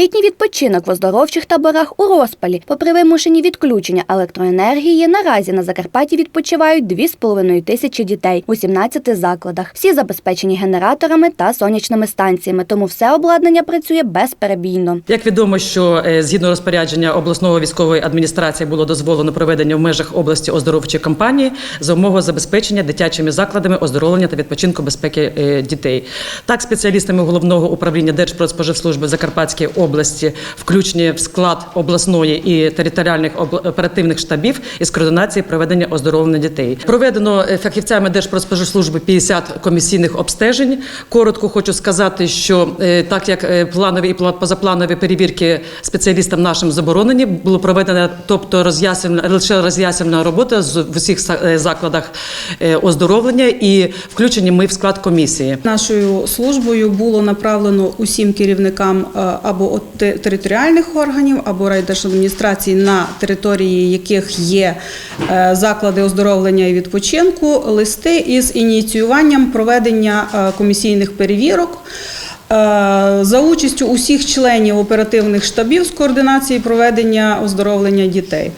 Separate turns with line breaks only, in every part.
Літній відпочинок в оздоровчих таборах у розпалі. Попри вимушені відключення електроенергії, наразі на Закарпатті відпочивають 2,5 тисячі дітей у 17 закладах. Всі забезпечені генераторами та сонячними станціями, тому все обладнання працює безперебійно.
Як відомо, що е, згідно розпорядження обласної військової адміністрації було дозволено проведення в межах області оздоровчої кампанії за умови забезпечення дитячими закладами оздоровлення та відпочинку безпеки е, дітей. Так, спеціалістами головного управління Держпродспоживслужби в Закарпатській області включені в склад обласної і територіальних оперативних штабів із координації проведення оздоровлення дітей. Проведено е, фахівцями Держпродспоживслужби 50 комісійних обстежень. Коротко хочу сказати, що е, так як е, планові і пла- позапланові перевірки спеціалістам нашим заборонені, було проведено, тобто роз'яснена лише роз'яснена робота з в усіх закладах оздоровлення і включені ми в склад комісії.
Нашою службою було направлено усім керівникам е, територіальних органів, або райдержадміністрацій, на території яких є е, заклади оздоровлення і відпочинку, листи із ініціюванням проведення е, комісійних перевірок. е, За участю усіх членів оперативних штабів з координації проведення оздоровлення дітей.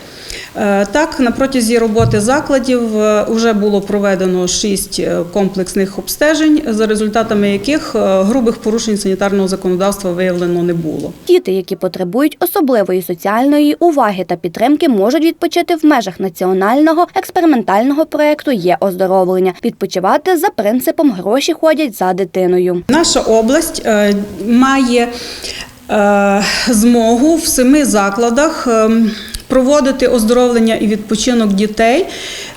Е, Так, на протязі роботи закладів вже було проведено шість е, комплексних обстежень, за результатами яких е, грубих порушень санітарного законодавства виявлено не було.
Діти, які потребують особливої соціальної уваги та підтримки, можуть відпочити в межах національного експериментального проекту є оздоровлення. Відпочивати за принципом гроші ходять за дитиною.
Наша область е, має е, змогу в семи закладах ем, проводити оздоровлення і відпочинок дітей,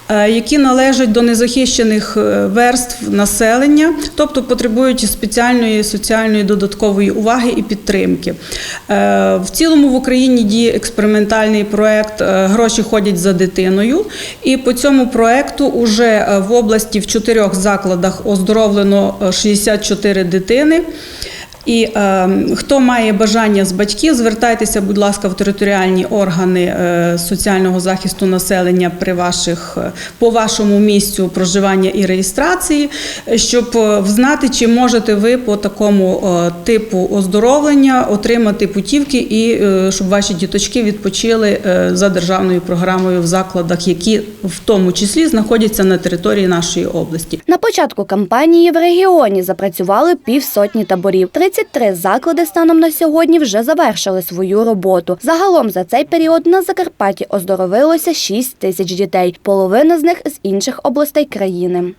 е, які належать до незахищених е, верств населення, тобто потребують спеціальної соціальної додаткової уваги і підтримки. Е, В цілому в Україні діє експериментальний проект Гроші ходять за дитиною. І по цьому проекту уже в області в чотирьох закладах оздоровлено е, 64 дитини. І е, хто має бажання з батьків, звертайтеся, будь ласка, в територіальні органи е, соціального захисту населення при ваших е, по вашому місцю проживання і реєстрації, щоб е, знати, чи можете ви по такому е, типу оздоровлення отримати путівки і е, щоб ваші діточки відпочили е, за державною програмою в закладах, які в тому числі знаходяться на території нашої області.
На початку кампанії в регіоні запрацювали півсотні таборів. 33 заклади станом на сьогодні вже завершили свою роботу. Загалом за цей період на Закарпатті оздоровилося 6 тисяч дітей, половина з них з інших областей країни.